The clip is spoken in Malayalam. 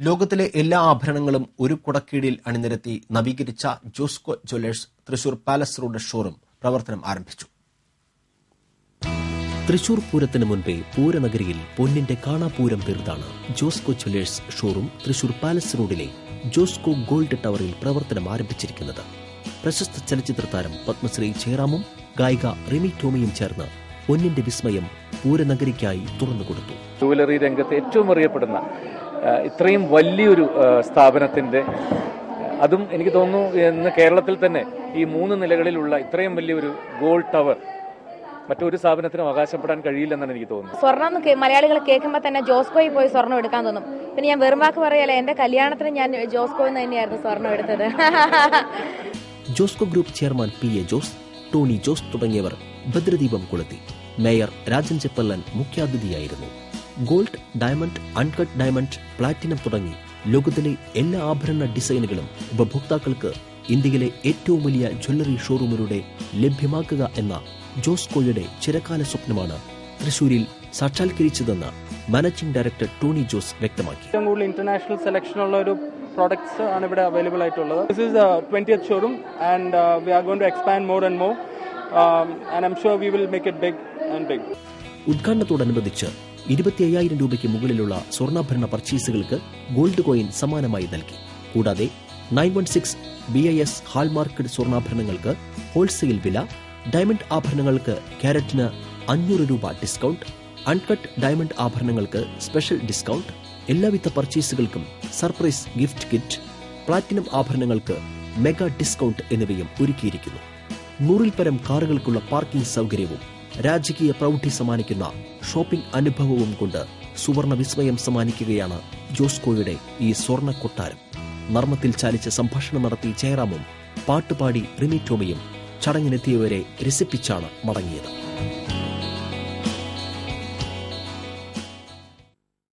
ലോകത്തിലെ എല്ലാ ആഭരണങ്ങളും ഒരു കുടക്കീഴിൽ അണിനിരത്തി നവീകരിച്ച Josco jewellers Thrissur palace road showroom പ്രവർത്തനം ആരംഭിച്ചു. തൃശൂർ പൂരത്തിന് മുൻപേ പൂരനഗരിയിൽ പൊന്നിന്റെ കാണാപൂരം തീർത്താണ് Josco jewellers showroom Thrissur palace റോഡിലെ ജോസ്കോ ഗോൾഡ് ടവറിൽ പ്രവർത്തനം ആരംഭിച്ചിരിക്കുന്നത്. പ്രശസ്ത ചലച്ചിത്ര താരം പത്മശ്രീ ജയറാമും ഗായിക റിമി ടോമിയും ചേർന്ന് പൊന്നിന്റെ വിസ്മയം പൂരനഗരിക്കായി തുറന്നുകൊടുത്തു. ജുവലറി രംഗത്ത് ഏറ്റവും അറിയപ്പെടുന്ന ഇത്രയും വലിയൊരു സ്ഥാപനത്തിന്റെ സ്ഥാപനത്തിന്റെ അതും എനിക്ക് തോന്നുന്നു ഇന്ന് കേരളത്തിൽ തന്നെ ഈ മൂന്ന് നിലകളിലുള്ള ഇത്രയും വലിയൊരു ഗോൾ ടവർ മറ്റൊരു സ്ഥാപനത്തിനും അവകാശപ്പെടാൻ കഴിയില്ലെന്നാണ് എനിക്ക് തോന്നുന്നത്. സ്വർണം മലയാളികൾ കേൾക്കുമ്പോൾ തന്നെ ജോസ്കോയിൽ പോയി സ്വർണം എടുക്കാൻ തോന്നും. പിന്നെ ഞാൻ വെറും വാക്ക് പറയല എന്റെ കല്യാണത്തിന് ഞാൻ ജോസ്കോയിൽ നിന്ന് തന്നെയായിരുന്നു സ്വർണം എടുത്തത്. Josco group chairman P A Jose Tony Jose തുടങ്ങിയവർ ഭദ്രദീപം കൊളുത്തി. Mayor Rajan Cheppallan മുഖ്യാതിഥിയായിരുന്നു. Gold diamond uncut diamond platinum തുടങ്ങി ലോകത്തിലെ എല്ലാ ആഭരണ ഡിസൈനുകളും ഉപഭോക്താക്കൾക്ക് ഇന്ത്യയിലെ ഏറ്റവും വലിയ ജ്വല്ലറി ഷോറൂമിലൂടെ ലഭ്യമാക്കുക എന്ന ജോസ്കോയുടെ ചിരകാല സ്വപ്നമാണ് തൃശൂരിൽ സാക്ഷാത്കരിച്ചതെന്ന് മാനേജിംഗ് ഡയറക്ടർ ടോണി ജോസ് വ്യക്തമാക്കി. ഏറ്റവും കൂടുതൽ ഇന്റർനാഷണൽ സെലക്ഷൻ ഉള്ള ഒരു പ്രോഡക്ട്സ് ആണ് ഇവിടെ അവൈലബിൾ ആയിട്ടുള്ളത്. This is twentieth showroom and we are going to expand more and more and I'm sure we will make it big and big ഉദ്ഘാടനത്തോടനുബന്ധിച്ച് ഇരുപത്തി അയ്യായിരം രൂപയ്ക്ക് മുകളിലുള്ള സ്വർണാഭരണ പർച്ചേസുകൾക്ക് ഗോൾഡ് കോയിൻ സമ്മാനമായി നൽകി. കൂടാതെ nine one six B I S hallmarked സ്വർണാഭരണങ്ങൾക്ക് wholesale വില ഡയമണ്ട് ആഭരണങ്ങൾക്ക് ക്യാരറ്റിന് അഞ്ഞൂറ് രൂപ ഡിസ്കൗണ്ട് അൺകട്ട് ഡയമണ്ട് ആഭരണങ്ങൾക്ക് സ്പെഷ്യൽ ഡിസ്കൗണ്ട് എല്ലാവിധ പർച്ചേസുകൾക്കും സർപ്രൈസ് ഗിഫ്റ്റ് കിറ്റ് പ്ലാറ്റിനം ആഭരണങ്ങൾക്ക് മെഗാ ഡിസ്കൗണ്ട് എന്നിവയും ഒരുക്കിയിരിക്കുന്നു. നൂറിൽ പരം കാറുകൾക്കുള്ള പാർക്കിംഗ് സൗകര്യവും രാജകീയ പ്രൗഢി സമ്മാനിക്കുന്ന ഷോപ്പിംഗ് അനുഭവവും കൊണ്ട് സുവർണ വിസ്മയം സമ്മാനിക്കുകയാണ് ജോസ്കോയുടെ ഈ സ്വർണ കൊട്ടാരം. നർമ്മത്തിൽ ചാലിച്ച് സംഭാഷണം നടത്തി ജയറാമും പാട്ടുപാടി റിമി ചടങ്ങിനെത്തിയവരെ രസിപ്പിച്ചാണ് മടങ്ങിയത്.